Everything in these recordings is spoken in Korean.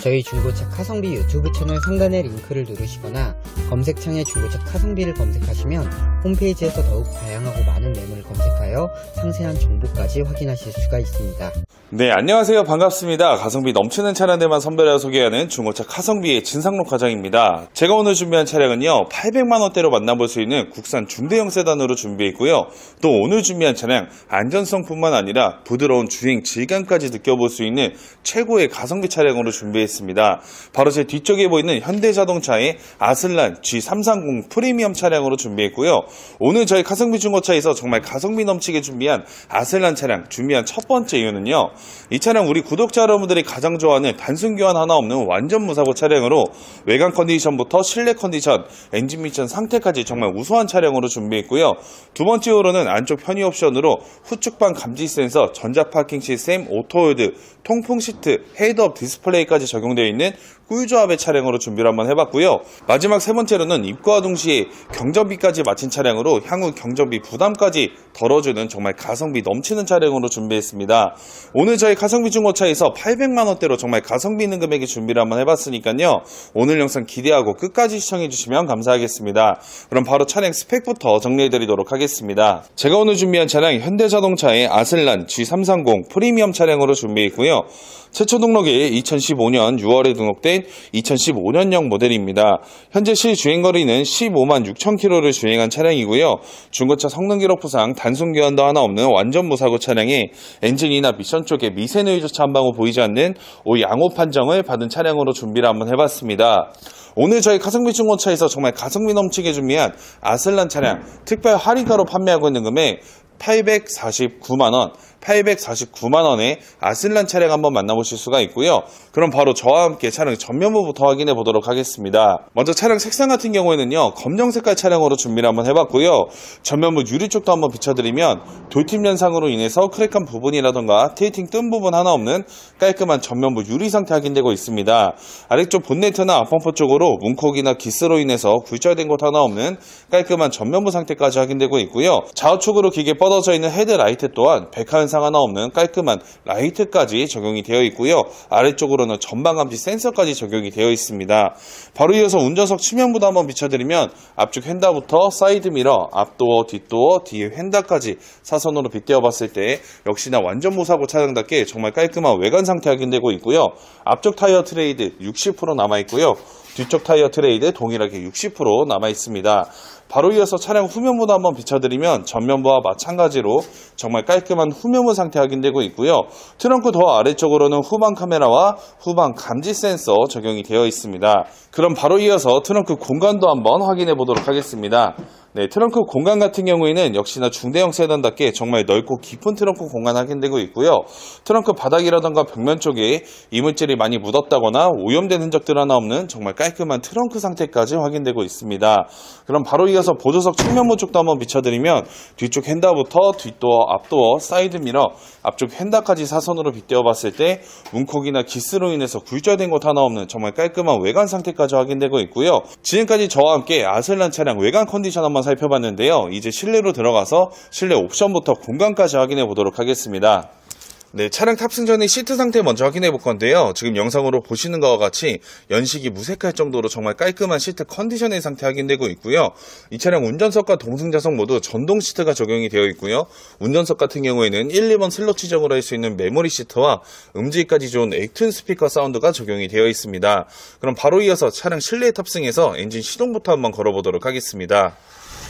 저희 중고차 카성비 유튜브 채널 상단의 링크를 누르시거나 검색창에 중고차 카성비를 검색하시면 홈페이지에서 더욱 다양하고 많은 매물을 검색하여 상세한 정보까지 확인하실 수가 있습니다. 네, 안녕하세요. 반갑습니다. 가성비 넘치는 차량들만 선별해 소개하는 중고차 카성비의 진상록 과장입니다. 제가 오늘 준비한 차량은요, 800만원대로 만나볼 수 있는 국산 중대형 세단으로 준비해 있고요. 또 오늘 준비한 차량, 안전성뿐만 아니라 부드러운 주행 질감까지 느껴볼 수 있는 최고의 가성비 차량으로 준비했습니다. 바로 제 뒤쪽에 보이는 현대자동차의 아슬란 G330 프리미엄 차량으로 준비했고요. 오늘 저희 가성비 중고차에서 정말 가성비 넘치게 준비한 아슬란 차량 준비한 첫 번째 이유는요. 이 차량 우리 구독자 여러분들이 가장 좋아하는 단순 교환 하나 없는 완전 무사고 차량으로 외관 컨디션부터 실내 컨디션, 엔진 미션 상태까지 정말 우수한 차량으로 준비했고요. 두 번째 이유로는 안쪽 편의 옵션으로 후측방 감지 센서, 전자 파킹 시스템, 오토홀드, 통풍 시트, 헤드업 디스플레이까지 적용 되어 있는 꿀조합의 차량으로 준비를 한번 해봤고요. 마지막 세 번째로는 입고와 동시에 경전비까지 마친 차량으로 향후 경전비 부담까지 덜어주는 정말 가성비 넘치는 차량으로 준비했습니다. 오늘 저희 가성비 중고차에서 800만원대로 정말 가성비 있는 금액의 준비를 한번 해봤으니까요. 오늘 영상 기대하고 끝까지 시청해주시면 감사하겠습니다. 그럼 바로 차량 스펙부터 정리해드리도록 하겠습니다. 제가 오늘 준비한 차량 현대자동차의 아슬란 G330 프리미엄 차량으로 준비했고요. 최초 등록이 2015년 6월에 등록된 2015년형 모델입니다. 현재 시 주행거리는 15만 6천 킬로를 주행한 차량이고요. 중고차 성능 기록부상 단순 교환도 하나 없는 완전 무사고 차량에 엔진이나 미션 쪽에 미세누이조차 한 방울 보이지 않는 오 양호 판정을 받은 차량으로 준비를 한번 해봤습니다. 오늘 저희 가성비 중고차에서 정말 가성비 넘치게 준비한 아슬란 차량 특별 할인가로 판매하고 있는 금액 849만원, 849만원의 아슬란 차량 한번 만나보실 수가 있고요. 그럼 바로 저와 함께 차량 전면부부터 확인해 보도록 하겠습니다. 먼저 차량 색상 같은 경우에는요, 검정 색깔 차량으로 준비를 한번 해봤고요. 전면부 유리 쪽도 한번 비춰드리면 돌팀 현상으로 인해서 크랙한 부분이라던가 테이팅 뜬 부분 하나 없는 깔끔한 전면부 유리 상태 확인되고 있습니다. 아래쪽 본네트나 앞범퍼 쪽으로 문콕이나 기스로 인해서 굴절된 곳 하나 없는 깔끔한 전면부 상태까지 확인되고 있고요. 좌우측으로 기계 뻗어져 있는 헤드라이트 또한 백화 현상 하나 없는 깔끔한 라이트까지 적용이 되어 있고요. 아래쪽으로는 전방 감지 센서까지 적용이 되어 있습니다. 바로 이어서 운전석 측면부도 한번 비춰드리면 앞쪽 휀다부터 사이드 미러, 앞도어, 뒷도어, 뒤에 휀다까지 사선으로 빗대어 봤을 때 역시나 완전 무사고 차량답게 정말 깔끔한 외관 상태 확인되고 있고요. 앞쪽 타이어 트레이드 60% 남아 있고요. 뒤쪽 타이어 트레이드 동일하게 60% 남아 있습니다. 바로 이어서 차량 후면부도 한번 비춰드리면 전면부와 마찬가지로 정말 깔끔한 후면부 상태 확인되고 있고요. 트렁크 더 아래쪽으로는 후방 카메라와 후방 감지 센서 적용이 되어 있습니다. 그럼 바로 이어서 트렁크 공간도 한번 확인해 보도록 하겠습니다. 네, 트렁크 공간 같은 경우에는 역시나 중대형 세단답게 정말 넓고 깊은 트렁크 공간 확인되고 있고요. 트렁크 바닥이라던가 벽면 쪽에 이물질이 많이 묻었다거나 오염된 흔적들 하나 없는 정말 깔끔한 트렁크 상태까지 확인되고 있습니다. 그럼 바로 이어서 보조석 측면부 쪽도 한번 비춰드리면 뒤쪽 핸다부터 뒷도어, 앞도어, 사이드 미러, 앞쪽 핸다까지 사선으로 빗대어 봤을 때 문콕이나 기스로 인해서 굴절된 곳 하나 없는 정말 깔끔한 외관 상태까지 확인되고 있고요. 지금까지 저와 함께 아슬란 차량 외관 컨디션 한번 살펴봤는데요. 이제 실내로 들어가서 실내 옵션부터 공간까지 확인해 보도록 하겠습니다. 네, 차량 탑승 전에 시트 상태 먼저 확인해 볼 건데요. 지금 영상으로 보시는 것과 같이 연식이 무색할 정도로 정말 깔끔한 시트 컨디션의 상태 확인되고 있고요. 이 차량 운전석과 동승자석 모두 전동 시트가 적용이 되어 있고요. 운전석 같은 경우에는 1, 2번 슬롯 지정으로 할 수 있는 메모리 시트와 음질까지 좋은 액튠 스피커 사운드가 적용이 되어 있습니다. 그럼 바로 이어서 차량 실내에 탑승해서 엔진 시동부터 한번 걸어보도록 하겠습니다.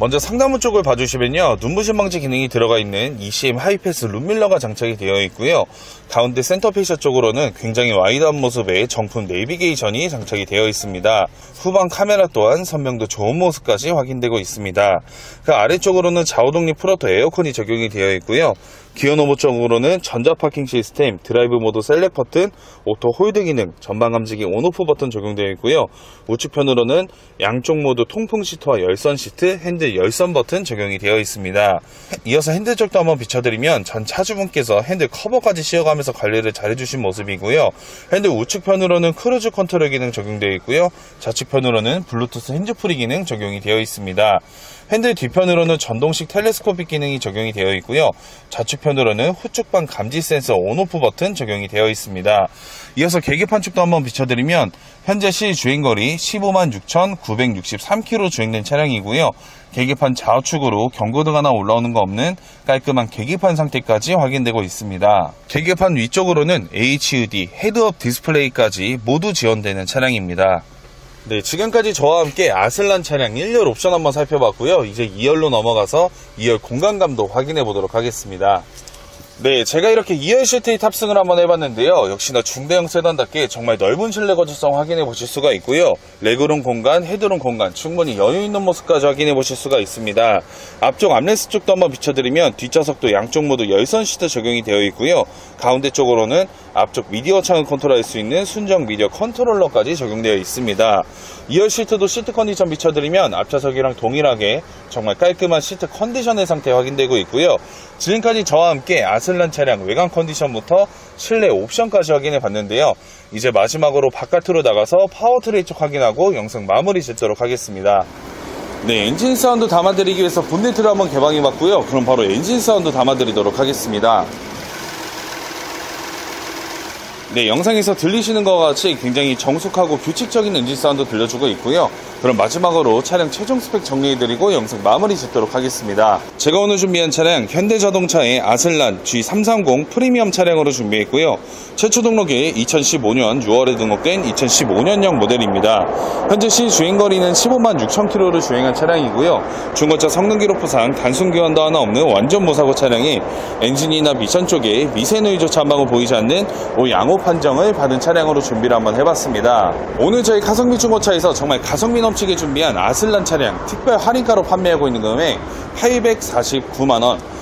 먼저 상단부 쪽을 봐주시면요. 눈부신 방지 기능이 들어가 있는 ECM 하이패스 룸밀러가 장착이 되어 있고요. 가운데 센터페이셔 쪽으로는 굉장히 와이드한 모습의 정품 내비게이션이 장착이 되어 있습니다. 후방 카메라 또한 선명도 좋은 모습까지 확인되고 있습니다. 그 아래쪽으로는 좌우독립 프로토 에어컨이 적용이 되어 있고요. 기어 노브 쪽으로는 전자 파킹 시스템, 드라이브 모드 셀렉 버튼, 오토 홀드 기능, 전방 감지기 온오프 버튼 적용되어 있고요. 우측편으로는 양쪽 모두 통풍 시트와 열선 시트, 핸 열선 버튼 적용이 되어 있습니다. 이어서 핸들 쪽도 한번 비춰드리면 전 차주분께서 핸들 커버까지 씌워가면서 관리를 잘해주신 모습이고요. 핸들 우측편으로는 크루즈 컨트롤 기능 적용되어 있고요. 좌측편으로는 블루투스 핸즈프리 기능 적용이 되어 있습니다. 핸들 뒤편으로는 전동식 텔레스코픽 기능이 적용이 되어 있고요. 좌측편으로는 후측방 감지 센서 온오프 버튼 적용이 되어 있습니다. 이어서 계기판 쪽도 한번 비춰드리면 현재 시 주행거리 15만 6,963km 주행된 차량이고요. 계기판 좌우측으로 경고등 하나 올라오는 거 없는 깔끔한 계기판 상태까지 확인되고 있습니다. 계기판 위쪽으로는 HUD 헤드업 디스플레이까지 모두 지원되는 차량입니다. 네, 지금까지 저와 함께 아슬란 차량 1열 옵션 한번 살펴봤고요. 이제 2열로 넘어가서 2열 공간감도 확인해 보도록 하겠습니다. 네, 제가 이렇게 2열 시트에 탑승을 한번 해봤는데요. 역시나 중대형 세단답게 정말 넓은 실내 거주성 확인해 보실 수가 있고요. 레그룸 공간, 헤드룸 공간 충분히 여유 있는 모습까지 확인해 보실 수가 있습니다. 앞쪽 암레스 쪽도 한번 비춰드리면 뒷좌석도 양쪽 모두 열선 시트 적용이 되어 있고요. 가운데 쪽으로는 앞쪽 미디어 창을 컨트롤할 수 있는 순정 미디어 컨트롤러까지 적용되어 있습니다. 2열 시트도 시트 컨디션 비춰드리면 앞좌석이랑 동일하게 정말 깔끔한 시트 컨디션의 상태 확인되고 있고요. 지금까지 저와 함께 아 슬란 차량 외관 컨디션부터 실내 옵션까지 확인해 봤는데요. 이제 마지막으로 바깥으로 나가서 파워트레이 쪽 확인하고 영상 마무리 짓도록 하겠습니다. 네, 엔진 사운드 담아드리기 위해서 본네트를 한번 개방해 봤고요. 그럼 바로 엔진 사운드 담아드리도록 하겠습니다. 네, 영상에서 들리시는 것과 같이 굉장히 정숙하고 규칙적인 엔진 사운드 들려주고 있고요. 그럼 마지막으로 차량 최종 스펙 정리해드리고 영상 마무리 짓도록 하겠습니다. 제가 오늘 준비한 차량 현대자동차의 아슬란 G330 프리미엄 차량으로 준비했고요. 최초 등록이 2015년 6월에 등록된 2015년형 모델입니다. 현재 시 주행거리는 15만 6천 킬로를 주행한 차량이고요. 중고차 성능 기록부상 단순 교환도 하나 없는 완전 무사고 차량이 엔진이나 미션 쪽에 미세 누이조차 한 방울 보이지 않는 오 양호 판정을 받은 차량으로 준비를 한번 해봤습니다. 오늘 저희 가성비 중고차에서 정말 가성비 넘치게 준비한 아슬란 차량 특별 할인가로 판매하고 있는 금액 849만원